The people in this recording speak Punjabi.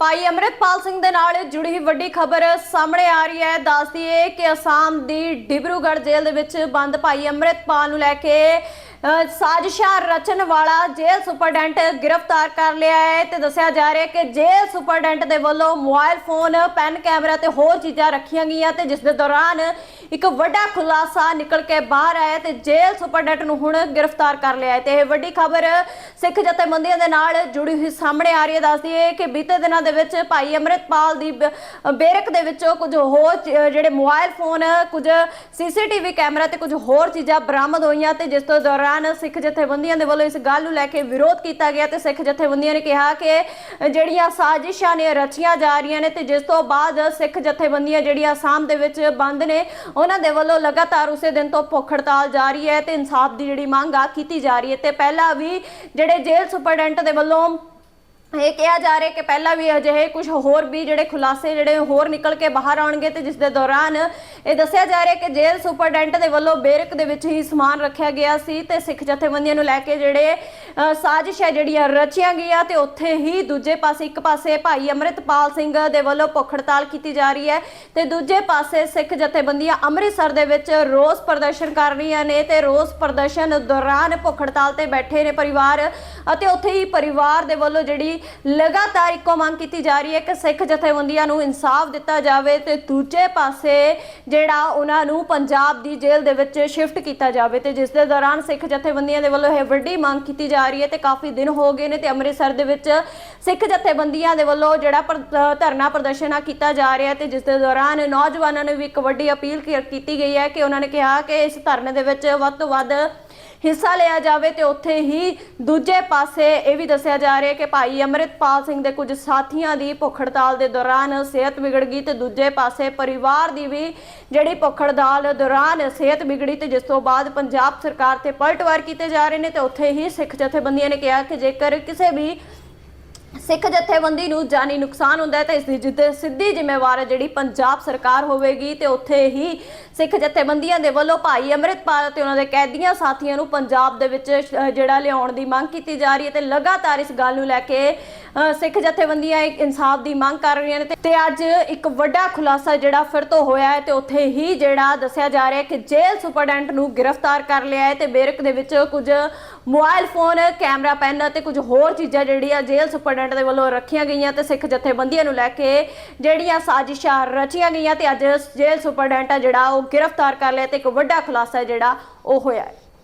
ਭਾਈ ਅਮਰਿਤਪਾਲ ਸਿੰਘ ਦੇ ਨਾਲ ਜੁੜੀ ਵੱਡੀ ਖਬਰ ਸਾਹਮਣੇ ਆ ਰਹੀ ਹੈ। ਦੱਸਦੀ ਹੈ ਕਿ ਅਸਾਮ ਦੀ ਡਿਬਰੂਗੜ੍ਹ ਜੇਲ੍ਹ ਦੇ ਵਿੱਚ ਬੰਦ ਭਾਈ ਅਮਰਿਤਪਾਲ ਨੂੰ ਲੈ ਕੇ ਸਾਜ਼ਿਸ਼ਾਂ ਰਚਨ ਵਾਲਾ ਜੇਲ੍ਹ ਸੁਪਰਡੈਂਟ ਗ੍ਰਿਫਤਾਰ ਕਰ ਲਿਆ ਹੈ ਤੇ ਦੱਸਿਆ ਜਾ ਰਿਹਾ ਹੈ ਕਿ ਜੇਲ੍ਹ ਸੁਪਰਡੈਂਟ ਦੇ ਵੱਲੋਂ ਮੋਬਾਈਲ ਫੋਨ, ਪੈਨ ਕੈਮਰਾ ਤੇ ਹੋਰ ਚੀਜ਼ਾਂ ਰੱਖੀਆਂ ਗਈਆਂ ਤੇ ਜਿਸ ਦੇ ਦੌਰਾਨ ਇੱਕ ਵੱਡਾ ਖੁਲਾਸਾ ਨਿਕਲ ਕੇ ਬਾਹਰ ਆਇਆ ਤੇ ਜੇਲ੍ਹ ਸੁਪਰਡੈਂਟ ਨੂੰ ਹੁਣ ਗ੍ਰਿਫਤਾਰ ਕਰ ਲਿਆ ਹੈ। ਤੇ ਇਹ ਵੱਡੀ ਖਬਰ ਸਿੱਖ ਜਥੇਬੰਦੀਆਂ ਦੇ ਨਾਲ ਜੁੜੀ ਹੋਈ ਸਾਹਮਣੇ ਆ ਰਹੀ ਹੈ। ਦੱਸਦੀ ਹੈ ਕਿ ਬੀਤੇ ਦਿਨਾਂ ਦੇ ਵਿੱਚ ਭਾਈ ਅਮਰਿਤਪਾਲ ਦੀ ਬੇਰਕ ਦੇ ਵਿੱਚੋਂ ਕੁਝ ਹੋਰ ਜਿਹੜੇ ਮੋਬਾਈਲ ਫੋਨ, ਕੁਝ ਸੀਸੀਟੀਵੀ ਕੈਮਰਾ ਤੇ ਕੁਝ ਹੋਰ ਚੀਜ਼ਾਂ ਬਰਾਮਦ ਹੋਈਆਂ ਤੇ ਜਿਸ ਤੋਂ ਦੌਰਾਨ ਸਿੱਖ ਜਥੇਬੰਦੀਆਂ ਦੇ ਵੱਲੋਂ ਇਸ ਗੱਲ ਨੂੰ ਲੈ ਕੇ ਵਿਰੋਧ ਕੀਤਾ ਗਿਆ ਤੇ ਸਿੱਖ ਜਥੇਬੰਦੀਆਂ ਨੇ ਕਿਹਾ ਕਿ ਜਿਹੜੀਆਂ ਸਾਜ਼ਿਸ਼ਾਂ ਨੇ ਰਚੀਆਂ ਜਾ ਰਹੀਆਂ ਨੇ ਤੇ ਜਿਸ ਤੋਂ ਬਾਅਦ ਸਿੱਖ ਜਥੇਬੰਦੀਆਂ ਜਿਹੜੀਆਂ ਆਸਾਮ ਦੇ ਵਿੱਚ ਬੰਦ ਨੇ ਉਹਨਾਂ ਦੇ ਵੱਲੋਂ ਲਗਾਤਾਰ ਉਸੇ ਦਿਨ ਤੋਂ ਭੁੱਖ ਹੜਤਾਲ ਜਾਰੀ ਹੈ ਤੇ ਇਨਸਾਫ ਦੀ ਜਿਹੜੀ ਮੰਗ ਆ ਕੀਤੀ ਜਾ ਰਹੀ ਹੈ ਤੇ ਪਹਿਲਾਂ ਵੀ ਜਿਹੜੇ ਜੇਲ੍ਹ ਸੁਪਰਡੈਂਟ ਦੇ ਵੱਲੋਂ ਇਹ ਕਿਹਾ ਜਾ ਰਿਹਾ ਕਿ ਪਹਿਲਾਂ ਵੀ ਅਜਿਹੇ ਕੁਝ ਹੋਰ ਵੀ ਜਿਹੜੇ ਖੁਲਾਸੇ ਜਿਹੜੇ ਹੋਰ ਨਿਕਲ ਕੇ ਬਾਹਰ ਆਉਣਗੇ ਤੇ ਜਿਸ ਦੇ ਦੌਰਾਨ ਇਹ ਦੱਸਿਆ ਜਾ ਰਿਹਾ ਕਿ ਜੇਲ੍ਹ ਸੁਪਰਡੈਂਟ ਦੇ ਵੱਲੋਂ ਬੇਰਕ ਦੇ ਵਿੱਚ ਹੀ ਸਮਾਨ ਰੱਖਿਆ ਗਿਆ ਸੀ ਤੇ ਸਿੱਖ ਜਥੇਬੰਦੀਆਂ ਨੂੰ ਲੈ ਕੇ ਜਿਹੜੇ ਸਾਜ਼ਿਸ਼ ਹੈ ਜਿਹੜੀਆਂ ਰਚੀਆਂ ਗਈਆਂ ਤੇ ਉੱਥੇ ਹੀ ਦੂਜੇ ਪਾਸੇ, ਇੱਕ ਪਾਸੇ ਭਾਈ ਅਮਰਿਤਪਾਲ ਸਿੰਘ ਦੇ ਵੱਲੋਂ ਭੁੱਖ ਹੜਤਾਲ ਕੀਤੀ ਜਾ ਰਹੀ ਹੈ ਤੇ ਦੂਜੇ ਪਾਸੇ ਸਿੱਖ ਜਥੇਬੰਦੀਆਂ ਅੰਮ੍ਰਿਤਸਰ ਦੇ ਵਿੱਚ ਰੋਸ ਪ੍ਰਦਰਸ਼ਨ ਕਰ ਰਹੀਆਂ ਨੇ ਤੇ ਰੋਸ ਪ੍ਰਦਰਸ਼ਨ ਦੌਰਾਨ ਭੁੱਖ ਹੜਤਾਲ ਤੇ ਬੈਠੇ ਨੇ ਪਰਿਵਾਰ ਅਤੇ ਉੱਥੇ ਹੀ ਪਰਿਵਾਰ ਦੇ ਵੱਲੋਂ ਜਿਹੜੀ ਲਗਾਤਾਰ ਇੱਕੋ ਮੰਗ ਕੀਤੀ ਜਾ ਰਹੀ ਹੈ ਕਿ ਸਿੱਖ ਜਥੇਬੰਦੀਆਂ ਨੂੰ ਇਨਸਾਫ ਦਿੱਤਾ ਜਾਵੇ ਤੇ ਦੂਜੇ ਪਾਸੇ ਜਿਹੜਾ ਉਹਨਾਂ ਨੂੰ ਪੰਜਾਬ ਦੀ ਜੇਲ੍ਹ ਦੇ ਵਿੱਚ ਸ਼ਿਫਟ ਕੀਤਾ ਜਾਵੇ ਤੇ ਜਿਸ ਦੇ ਦੌਰਾਨ ਸਿੱਖ ਜਥੇਬੰਦੀਆਂ ਦੇ ਵੱਲੋਂ ਇਹ ਵੱਡੀ ਮੰਗ ਕੀਤੀ ਜਾ ਰਹੀ ਹੈ ਤੇ ਕਾਫੀ ਦਿਨ ਹੋ ਗਏ ਨੇ ਤੇ ਅੰਮ੍ਰਿਤਸਰ ਦੇ ਵਿੱਚ ਸਿੱਖ ਜਥੇਬੰਦੀਆਂ ਦੇ ਵੱਲੋਂ ਜਿਹੜਾ ਧਰਨਾ ਪ੍ਰਦਰਸ਼ਨ ਆ ਕੀਤਾ ਜਾ ਰਿਹਾ ਤੇ ਜਿਸ ਦੇ ਦੌਰਾਨ ਨੌਜਵਾਨਾਂ ਨੂੰ ਵੀ ਇੱਕ ਵੱਡੀ ਅਪੀਲ ਕੀਤੀ ਗਈ ਹੈ ਕਿ ਉਹਨਾਂ ਨੇ ਕਿਹਾ ਕਿ ਇਸ ਧਰਨੇ ਦੇ ਵਿੱਚ ਵੱਧ ਤੋਂ ਵੱਧ ਹਿੱਸਾ ਲਿਆ ਜਾਵੇ ਤੇ ਉੱਥੇ ਹੀ ਦੂਜੇ ਪਾਸੇ ਇਹ ਵੀ ਦੱਸਿਆ ਜਾ ਰਿਹਾ ਕਿ ਭਾਈ ਅਮਰਿਤਪਾਲ ਸਿੰਘ ਦੇ ਕੁਝ ਸਾਥੀਆਂ ਦੀ ਭੁੱਖ ਹੜਤਾਲ ਦੇ ਦੌਰਾਨ ਸਿਹਤ ਵਿਗੜ ਗਈ ਤੇ ਦੂਜੇ ਪਾਸੇ ਪਰਿਵਾਰ ਦੀ ਵੀ ਜਿਹੜੀ ਭੁੱਖ ਹੜਤਾਲ ਦੌਰਾਨ ਸਿਹਤ ਵਿਗੜੀ ਤੇ ਜਿਸ ਤੋਂ ਬਾਅਦ ਪੰਜਾਬ ਸਰਕਾਰ ਤੇ ਪਲਟਵਾਰ ਕੀਤੇ ਜਾ ਰਹੇ ਨੇ ਤੇ ਉੱਥੇ ਹੀ ਸਿੱਖ ਜਥੇਬੰਦੀਆਂ ਨੇ ਕਿਹਾ ਕਿ ਜੇਕਰ ਕਿਸੇ ਵੀ ਸਿੱਖ ਜਥੇਬੰਦੀ ਨੂੰ ਜਾਨੀ ਨੁਕਸਾਨ ਹੁੰਦਾ ਹੈ ਤਾਂ ਇਸ ਦੀ ਜਿੱਦ ਸਿੱਧੀ ਜ਼ਿੰਮੇਵਾਰ ਜਿਹੜੀ ਪੰਜਾਬ ਸਰਕਾਰ ਹੋਵੇਗੀ ਤੇ ਉੱਥੇ ਹੀ ਸਿੱਖ ਜਥੇਬੰਦੀਆਂ ਦੇ ਵੱਲੋਂ ਭਾਈ ਅਮਰਿਤਪਾਲ ਅਤੇ ਉਹਨਾਂ ਦੇ ਕੈਦੀਆਂ ਸਾਥੀਆਂ ਨੂੰ ਪੰਜਾਬ ਦੇ ਵਿੱਚ ਜਿਹੜਾ ਲਿਆਉਣ ਦੀ ਮੰਗ ਕੀਤੀ ਜਾ ਰਹੀ ਹੈ ਤੇ ਲਗਾਤਾਰ ਇਸ ਗੱਲ ਨੂੰ ਲੈ ਕੇ ਸਿੱਖ ਜਥੇਬੰਦੀਆਂ ਇੱਕ ਇਨਸਾਫ ਦੀ ਮੰਗ ਕਰ ਰਹੀਆਂ ਨੇ ਤੇ- ਅੱਜ ਇੱਕ ਵੱਡਾ ਖੁਲਾਸਾ ਜਿਹੜਾ ਫਿਰ ਤੋਂ ਹੋਇਆ ਹੈ ਤੇ ਉੱਥੇ ਹੀ ਜਿਹੜਾ ਦੱਸਿਆ ਜਾ ਰਿਹਾ ਹੈ ਕਿ ਜੇਲ੍ਹ ਸੁਪਰਡੈਂਟ ਨੂੰ ਗ੍ਰਿਫਤਾਰ ਕਰ ਲਿਆ ਹੈ ਤੇ ਬੇਰਕ ਦੇ ਵਿੱਚ ਕੁਝ ਮੋਬਾਈਲ ਫੋਨ, ਕੈਮਰਾ, ਪੈਨ ਅਤੇ ਕੁਝ ਹੋਰ ਚੀਜ਼ਾਂ ਜਿਹੜੀਆਂ ਜੇਲ੍ਹ ਸੁਪਰਡੈਂਟ ਦੇ ਵੱਲੋਂ ਰੱਖੀਆਂ ਗਈਆਂ ਤੇ ਸਿੱਖ ਜਥੇਬੰਦੀਆਂ ਨੂੰ ਲੈ ਕੇ ਜਿਹੜੀਆਂ ਸਾਜ਼ਿਸ਼ਾਂ ਰਚੀਆਂ ਗਈਆਂ ਤੇ ਅੱਜ ਜੇਲ੍ਹ ਸੁਪਰਡੈਂਟ ਆ ਜਿਹੜਾ ਉਹ ਗ੍ਰਿਫਤਾਰ ਕਰ ਲਿਆ ਤੇ ਇੱਕ ਵੱਡਾ ਖੁਲਾਸਾ ਜਿਹੜਾ ਉਹ ਹੋਇਆ ਹੈ।